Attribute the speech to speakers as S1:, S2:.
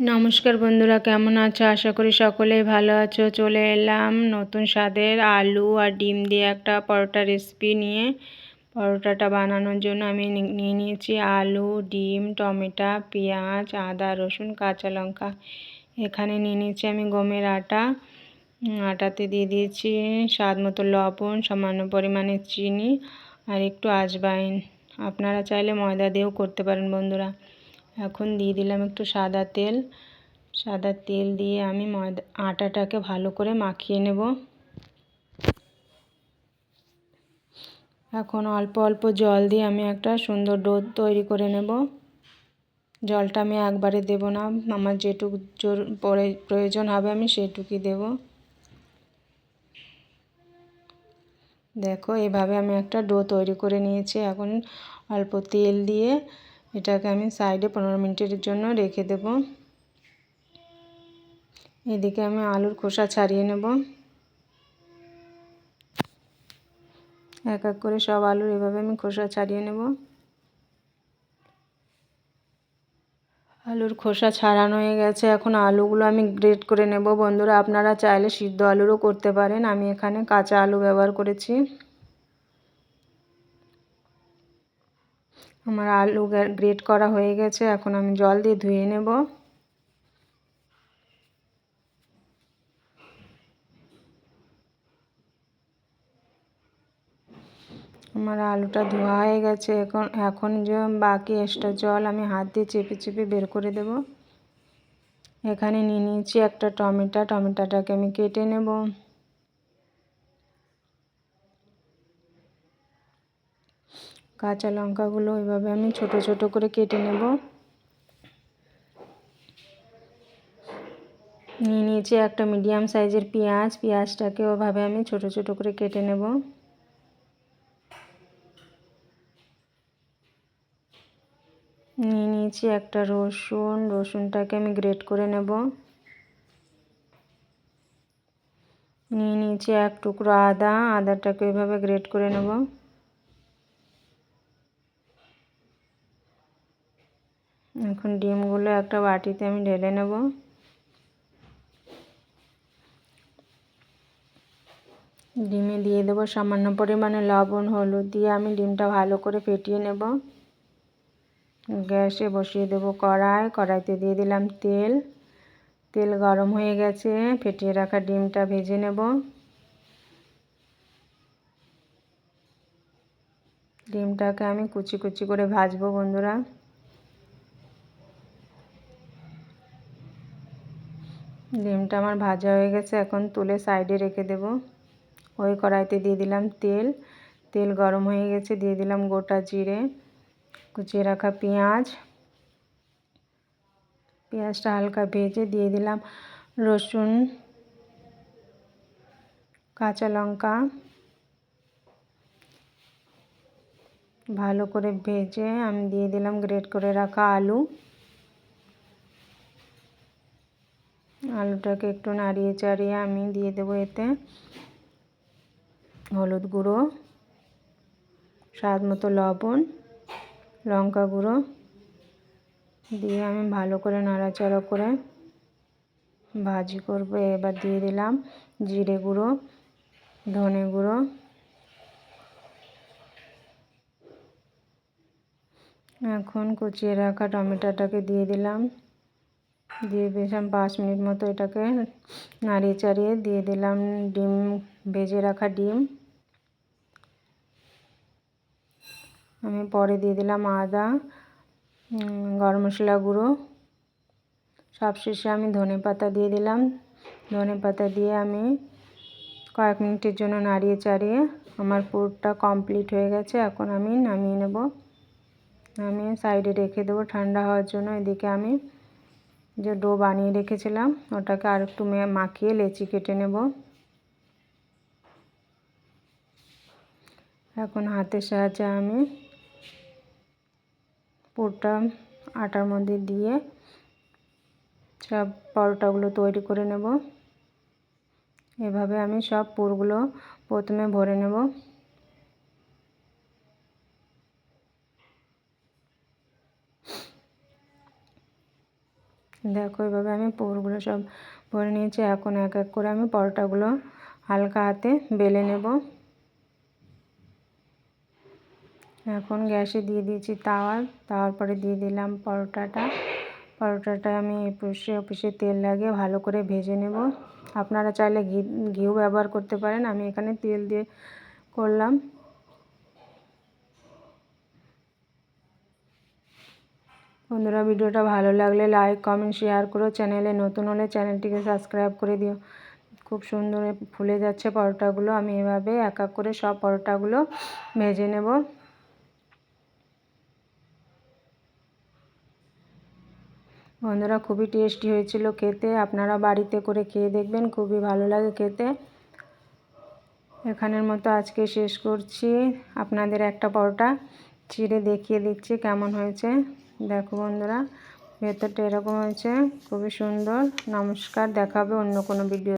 S1: নমস্কার বন্ধুরা, কেমন আছো? আশা করি সকলেই ভালো আছো। চলে এলাম নতুন স্বাদের আলু আর ডিম দিয়ে একটা পরোটা রেসিপি নিয়ে। পরোটাটা বানানোর জন্য আমি নিয়ে নিয়েছি আলু, ডিম, টমেটো, পেঁয়াজ, আদা, রসুন, কাঁচা লঙ্কা। এখানে নিয়ে নিয়েছি আমি গমের আটা। আটাতে দিয়ে দিয়েছি স্বাদ মতো লবণ, সামান্য পরিমাণে চিনি আর একটু আজবাইন। আপনারা চাইলে ময়দা দিয়েও করতে পারেন বন্ধুরা। এখন দিয়ে দিলাম একটু সাদা তেল। সাদা তেল দিয়ে আমি ময়দা, আটাটাকে ভালো করে মাখিয়ে নেব। এখন অল্প অল্প জল দিয়ে আমি একটা সুন্দর ডো তৈরি করে নেব। জলটা আমি একবারে দেব না, আমার যেটুকু পরে প্রয়োজন হবে আমি সেটুকুই দেব। দেখো এভাবে আমি একটা ডো তৈরি করে নিয়েছি। এখন অল্প তেল দিয়ে এটাকে আমি সাইডে পনেরো মিনিটের জন্য রেখে দেব। এদিকে আমি আলুর খোসা ছাড়িয়ে নেব। এক এক করে সব আলুর এভাবে আমি খোসা ছাড়িয়ে নেব। আলুর খোসা ছাড়ানো হয়ে গেছে। এখন আলুগুলো আমি গ্রেট করে নেব। বন্ধুরা, আপনারা চাইলে সিদ্ধ আলুরও করতে পারেন। আমি এখানে কাঁচা আলু ব্যবহার করেছি। আমার আলু গ্রেট করা হয়ে গেছে, এখন আমি জল দিয়ে ধুয়ে নেব। আমার আলুটা ধোয়া হয়ে গেছে, এখন এখন যে বাকি এক্সট্রা জল আমি হাত দিয়ে চেপে চেপে বের করে দেব। এখানে নিয়ে নিয়েছি একটা টমেটো, টমেটোটাকে আমি কেটে নেব। কাঁচা লঙ্কাগুলো এভাবে আমি ছোট ছোট করে কেটে নেব। নিয়ে নিয়েছি একটা মিডিয়াম সাইজের পেঁয়াজ। পেঁয়াজটাকে ওভাবে আমি ছোট ছোট করে কেটে নেব। নিয়ে নিয়েছি একটা রসুন। রসুনটাকে আমি গ্রেট করে নেব। নিয়ে নিয়েছি এক টুকরো আদা। আদাটাকে এভাবে গ্রেট করে নেব। এখন ডিমগুলো একটা বাটিতে আমি ঢেলে নেব। ডিমে দিয়ে দেবো সামান্য পরিমাণে লবণ, হলুদ দিয়ে আমি ডিমটা ভালো করে ফেটিয়ে নেব। গ্যাসে বসিয়ে দেব কড়াই, কড়াইতে দিয়ে দিলাম তেল। তেল গরম হয়ে গেছে, ফেটিয়ে রাখা ডিমটা ভেজে নেব। ডিমটাকে আমি কুচি কুচি করে ভাজবো বন্ধুরা। ডিমটা আমার ভাজা হয়ে গেছে, এখন তুলে সাইডে রেখে দেব। ওই কড়াইতে দিয়ে দিলাম তেল। তেল গরম হয়ে গেছে, দিয়ে দিলাম গোটা জিরে, কুচিয়ে রাখা পেঁয়াজ। পেঁয়াজটা হালকা ভেজে দিয়ে দিলাম রসুন, কাঁচা লঙ্কা। ভালো করে ভেজে আমি দিয়ে দিলাম গ্রেট করে রাখা আলু। আলুটাকে একটু নাড়িয়ে চাড়িয়ে আমি দিয়ে দেবো এতে। হলুদ গুঁড়ো, স্বাদ মতো লবণ, লঙ্কা গুঁড়ো দিয়ে আমি ভালো করে নাড়াচাড়া করে ভাজি করব। এবার দিয়ে দিলাম জিরে গুঁড়ো, ধনে গুঁড়ো, এখন কুচিয়ে রাখা টমেটোটাকে দিয়ে দিলাম। দিয়ে বেশ পাঁচ মিনিট মতো এটাকে নাড়িয়ে চাড়িয়ে দিয়ে দিলাম ডিম, ভেজে রাখা ডিম। আমি পরে দিয়ে দিলাম আদা গরম মশলা গুঁড়ো। সবশেষে আমি ধনে পাতা দিয়ে দিলাম। ধনে পাতা দিয়ে আমি কয়েক মিনিটের জন্য নাড়িয়ে চাড়িয়ে আমার পুরটা কমপ্লিট হয়ে গেছে। এখন আমি নামিয়ে নেব। নামিয়ে সাইডে রেখে দেবো ঠান্ডা হওয়ার জন্য। এদিকে আমি যে ডো বানিয়ে রেখেছিলাম, ওটাকে আর একটু মাখিয়ে লেচি কেটে নেব। এখন হাতের সাহায্যে আমি পুরটা আটার মধ্যে দিয়ে সব পরোটাগুলো তৈরি করে নেব। এভাবে আমি সব পুরগুলো প্রথমে ভরে নেব। দেখো, এভাবে আমি পুরগুলো সব ভরে নিয়েছি। এখন এক এক করে আমি পরোটাগুলো হালকা হাতে বেলে নেব। এখন গ্যাসে দিয়ে দিয়েছি তাওয়া। তাওয়ার পরে দিয়ে দিলাম পরোটাটা। পরোটাটা আমি এপিসে অফিসে তেল লাগিয়ে ভালো করে ভেজে নেব। আপনারা চাইলে ঘি, ঘিও ব্যবহার করতে পারেন। আমি এখানে তেল দিয়ে করলাম। বন্ধুরা, ভিডিওটা ভালো লাগলে লাইক কমেন্ট শেয়ার করো। চ্যানেলে নতুন হলে চ্যানেলটিকে সাবস্ক্রাইব করে দিও। খুব সুন্দর ফুলে যাচ্ছে পরোটাগুলো। আমি এভাবে এক এক করে সব পরোটাগুলো ভেজে নেব। বন্ধুরা, খুবই টেস্টি হয়েছিল খেতে। আপনারা বাড়িতে করে খেয়ে দেখবেন, খুবই ভালো লাগে খেতে। এখানের মতো আজকে শেষ করছি। আপনাদের একটা পরোটা চিড়ে দেখিয়ে দিচ্ছি কেমন হয়েছে। দেখো বন্ধুরা ভেতরটা এরকম হয়েছে খুবই সুন্দর। নমস্কার দেখাবে অন্য কোনো ভিডিও